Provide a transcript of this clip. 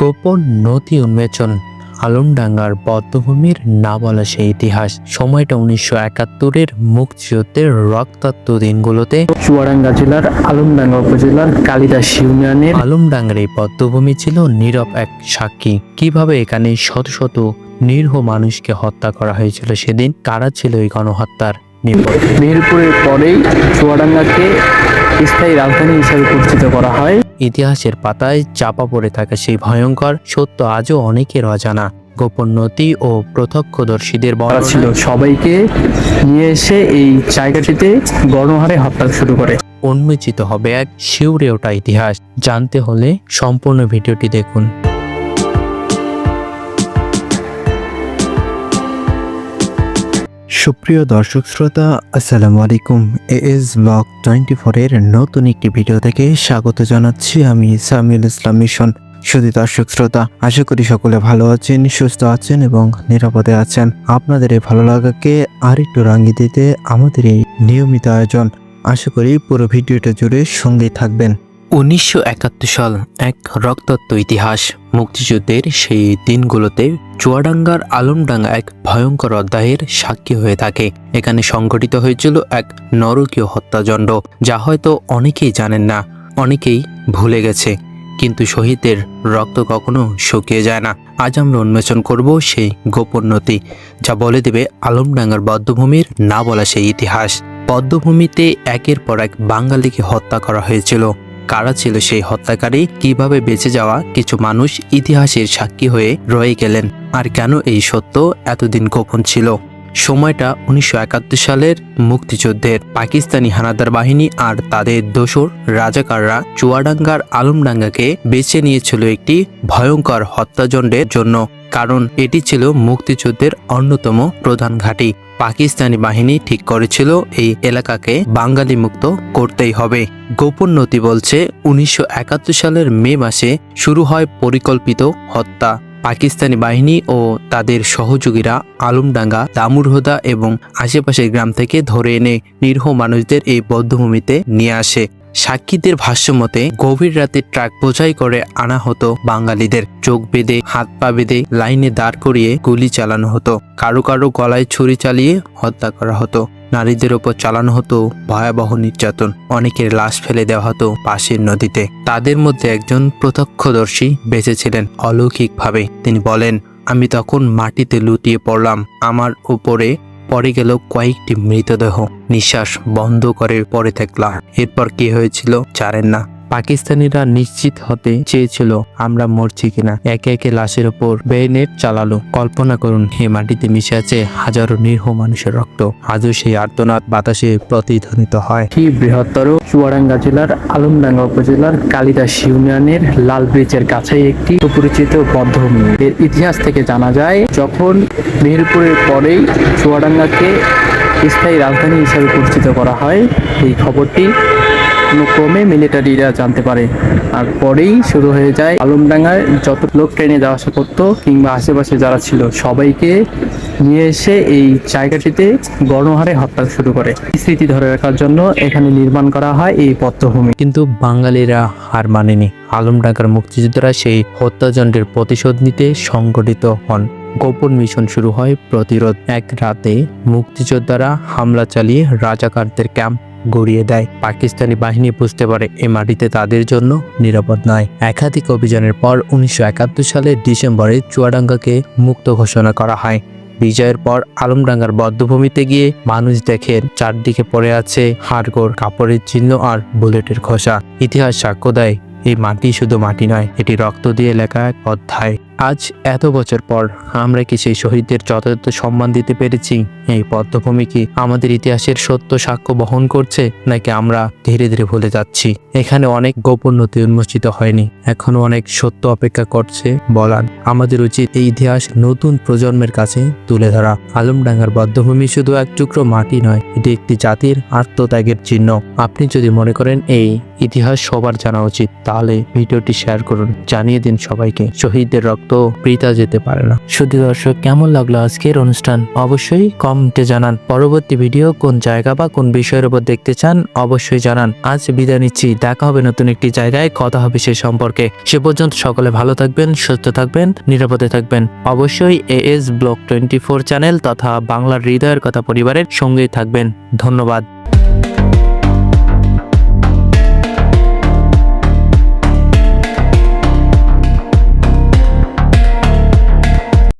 গোপন নদী উন্মোচন আলমডাঙ্গার বদ্ধভূমির না বলা সেই ইতিহাস। সময়টা উনিশশো একাত্তরের মুক্তিযুদ্ধের রক্তাক্ত দিনগুলোতে চুয়াডাঙ্গা জেলার আলমডাঙ্গা উপজেলার কালিদাস ইউনিয়নের আলমডাঙ্গার এই বদ্ধভূমি ছিল নীরব এক সাক্ষী। কীভাবে এখানে শত শত নিরীহ মানুষকে হত্যা করা হয়েছিল সেদিন? কারা ছিল এই গণহত্যার মেহেরপুরের পরেই চুয়াডাঙ্গাকে স্থায়ী রাজধানী হিসেবে পরিচিত করা হয়। ইতিহাসের পাতায় চাপা পড়ে থাকা সেই ভয়ঙ্কর সত্য আজও অনেকের অজানা। গোপন নথি ও প্রত্যক্ষদর্শীদের বলা ছিল সবাইকে নিয়ে এসে এই জায়গাটিতে গণহারে হত্যা শুরু করে। উন্মোচিত হবে এক শিউরে ওটা ইতিহাস। জানতে হলে সম্পূর্ণ ভিডিওটি দেখুন। সুপ্রিয় দর্শক শ্রোতা, আসসালামু আলাইকুম। এ এস ব্লগ টোয়েন্টি ফোরের নতুন একটি ভিডিও থেকে স্বাগত জানাচ্ছি আমি সামিউল ইসলাম মিশন। শুধু দর্শক শ্রোতা, আশা করি সকলে ভালো আছেন, সুস্থ আছেন এবং নিরাপদে আছেন। আপনাদের এই ভালো লাগাকে আর একটু রাঙিয়ে দিতে আমাদের এই নিয়মিত আয়োজন। আশা করি পুরো ভিডিওটা জুড়ে সঙ্গে থাকবেন। উনিশশো একাত্তর সাল এক রক্তাক্ত ইতিহাস, মুক্তিযুদ্ধের সেই দিনগুলোতে চুয়াডাঙ্গার আলমডাঙ্গা এক ভয়ঙ্কর অধ্যায়ের সাক্ষী হয়ে থাকে। এখানে সংঘটিত হয়েছিল এক নরকীয় হত্যাযণ্ড, যা হয়তো অনেকেই জানেন না, অনেকেই ভুলে গেছে। কিন্তু শহীদের রক্ত কখনো শুকিয়ে যায় না। আজ আমরা উন্মোচন করব সেই গোপন নথি, যা বলে দেবে আলমডাঙ্গার বদ্ধভূমির না বলা সেই ইতিহাস। বদ্ধভূমিতে একের পর এক বাঙালিকে হত্যা করা হয়েছিল। কারা ছিল সেই হত্যাকারী, কীভাবে বেঁচে যাওয়া, কিছু মানুষ ইতিহাসের সাক্ষী হয়ে রয়ে গেলেন। আর কেন এই সত্য এতদিন গোপন ছিল? সময়টা উনিশশো একাত্তর সালের মুক্তিযুদ্ধের। পাকিস্তানি হানাদার বাহিনী আর তাদের দোসর রাজাকাররা চুয়াডাঙ্গার আলমডাঙ্গাকে বেছে নিয়েছিল একটি ভয়ঙ্কর হত্যাযণ্ডের জন্য। কারণ এটি ছিল মুক্তিযুদ্ধের অন্যতম প্রধান ঘাঁটি। পাকিস্তানি বাহিনী ঠিক করেছিল এই এলাকাকে বাঙালি মুক্ত করতেই হবে। গোপন নথি বলছে, উনিশশো একাত্তর সালের মে মাসে শুরু হয় পরিকল্পিত হত্যা। পাকিস্তানি বাহিনী ও তাদের সহযোগীরা আলমডাঙ্গা দামুরহদা এবং আশেপাশের গ্রাম থেকে ধরে এনে নিরীহ মানুষদের এই বদ্ধভূমিতে নিয়ে আসে। সাক্ষীদের ভাষ্যমতে, গভীর রাতে ট্রাক বোঝাই করে আনা হতো বাঙালিদের। চোখ বেঁধে, হাত পা বেঁধে লাইনে দাঁড় করিয়ে গুলি চালানো হতো। কারও কারও গলায় ছুরি চালিয়ে হত্যা করা হতো। নারীদের ওপর চালানো হতো ভয়াবহ নির্যাতন। অনেকের লাশ ফেলে দেওয়া হতো পাশের নদীতে। তাদের মধ্যে একজন প্রত্যক্ষদর্শী বেঁচেছিলেন অলৌকিকভাবে। তিনি বলেন, আমি তখন মাটিতে লুটিয়ে পড়লাম। আমার উপরে পড়ে গেল কয়েকটি মৃতদেহ। নিঃশ্বাস বন্ধ করে পড়ে থাকলাম। এরপর কি হয়েছিল জানেন না। পাকিস্তানিরা নিশ্চিত হতে চেয়েছিল আমরা মরছি কিনা। একে একে লাশের ওপর বেনেট চালালো। কল্পনা করুন হে মাটিতে মিশে আছে হাজারো নিরীহ মানুষের রক্ত। আজও সেই আর্তনাদ বাতাসে প্রতিধ্বনিত হয়। কি বৃহত্তর চুয়াডাঙ্গা জেলার আলমডাঙ্গা উপজেলার কালিদাস ইউনিয়নের লাল ব্রিজের কাছেই একটি সুপরিচিত বদ্ধভূমি। এর ইতিহাস থেকে জানা যায়, যখন মেহেরপুরের পরেই চুয়াডাঙ্গাকে স্থায়ী রাজধানী হিসাবে পরিচিত করা হয়, এই খবরটি কোনো ক্রমে মিলিটারিরা জানতে পারে। আর পরেই শুরু হয়ে যায় আলমডাঙ্গায় যত লোক ট্রেনে যাওয়া আসা করতো কিংবা আশেপাশে যারা ছিল, সবাইকে নিয়ে এসে এই জায়গাটিতে গণহারে হত্যা শুরু করে। স্মৃতি ধরে রাখার জন্য এখানে নির্মাণ করা হয় এই পত্রভূমি কিন্তু বাঙালিরা হার মানেনি। আলমডাঙ্গার মুক্তিযোদ্ধারা সেই হত্যাযণ্ডের প্রতিশোধ নিতে সংগঠিত হন। গোপন মিশন শুরু হয় প্রতিরোধ। এক রাতে মুক্তিযোদ্ধারা হামলা চালিয়ে রাজাকারদের ক্যাম্প গড়িয়ে দেয়। পাকিস্তানি বাহিনী বুঝতে পারে এ মাটিতে তাদের জন্য নিরাপদ নয়। একাধিক অভিযানের পর উনিশশো একাত্তর সালের ডিসেম্বরে চুয়াডাঙ্গাকে মুক্ত ঘোষণা করা হয়। বিজয়ের পর আলমডাঙ্গার বদ্ধভূমিতে গিয়ে মানুষ দেখেন চারদিকে পড়ে আছে হাড়গোড়, কাপড়ের চিহ্ন আর বুলেটের খোসা। ইতিহাস সাক্ষ্য দেয়, এই মাটি শুধু মাটি নয়, এটি রক্ত দিয়ে লেখা এক অধ্যায়। আজ এত বছর পর আমরা কি সেই শহীদদের যথাযথ সম্মান দিতে পেরেছি? এই পদ্মভূমি কি আমাদের ইতিহাসের সত্য সাক্ষ্য বহন করছে, নাকি আমরা ধীরে ধীরে ভুলে যাচ্ছি? এখানে অনেক গোপন নথি উন্মোচিত হয়নি। এখনও অনেক সত্য অপেক্ষা করছে বলার। আমাদের উচিত এই ইতিহাস নতুন প্রজন্মের কাছে তুলে ধরা। আলমডাঙ্গার বদ্ধভূমি শুধু এক টুকরো মাটি নয়, এটি একটি জাতির আত্মত্যাগের চিহ্ন। আপনি যদি মনে করেন এই ইতিহাস সবার জানা উচিত, তাহলে ভিডিওটি শেয়ার করুন। জানিয়ে দিন সবাইকে, শহীদদের রক্ত রক্ত বৃথা যেতে পারে না। শুধু দর্শক, কেমন লাগল আজকের অনুষ্ঠান? অবশ্যই কমেন্টে জানান। পরবর্তী ভিডিও কোন জায়গা বা কোন বিষয়ের উপর দেখতে চান, অবশ্যই জানান। আজ বিদায় নিচ্ছি। দেখা হবে নতুন একটি জায়গায়। কথা হবে সে সম্পর্কে। সে পর্যন্ত সকলে ভালো থাকবেন, সুস্থ থাকবেন, নিরাপদে থাকবেন। অবশ্যই AS block twenty four channel তথা বাংলার হৃদয়ের কথা পরিবারের সঙ্গেই থাকবেন। ধন্যবাদ।